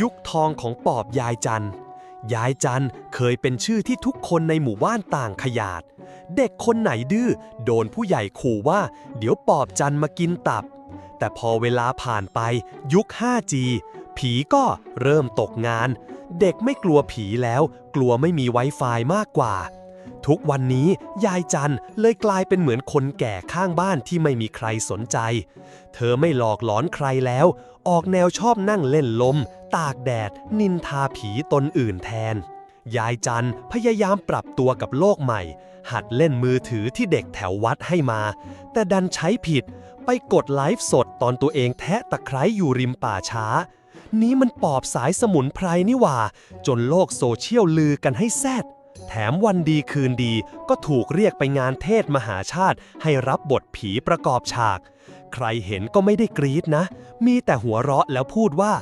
ยุคทองของปอบยายจัน ยายจันเคยเป็นชื่อที่ทุกคนในหมู่บ้านต่างขยาด เด็กคนไหนดื้อโดนผู้ใหญ่ขู่ว่า เดี๋ยวปอบจันมากินตับ แต่พอเวลาผ่านไปยุค 5G ผีก็เริ่มตกงาน เด็กไม่กลัวผีแล้วกลัวไม่มี Wi-Fi มากกว่า ทุกวันนี้ยายจันเลยกลายเป็นเหมือนคนแก่ข้างบ้านที่ไม่มีใครสนใจ เธอไม่หลอกหลอนใครแล้ว ออกแนวชอบนั่งเล่นลม ตากแดด นินทาผีตนอื่นแทน ยายจันพยายามปรับตัวกับโลกใหม่ หัดเล่นมือถือที่เด็กแถววัดให้มา แต่ดันใช้ผิด ไปกดไลฟ์สดตอนตัวเองแทะตะไคร้อยู่ริมป่าช้า นี้มันปอบสายสมุนไพรนี่หว่า จนโลกโซเชียลลือกันให้แซดแถมวันดีคืนดีก็ถูกเรียกไปงานเทศมหาชาติ ให้รับบทผีประกอบฉาก ใครเห็นก็ไม่ได้กรี๊ดนะ มีแต่หัวเราะแล้วพูดว่า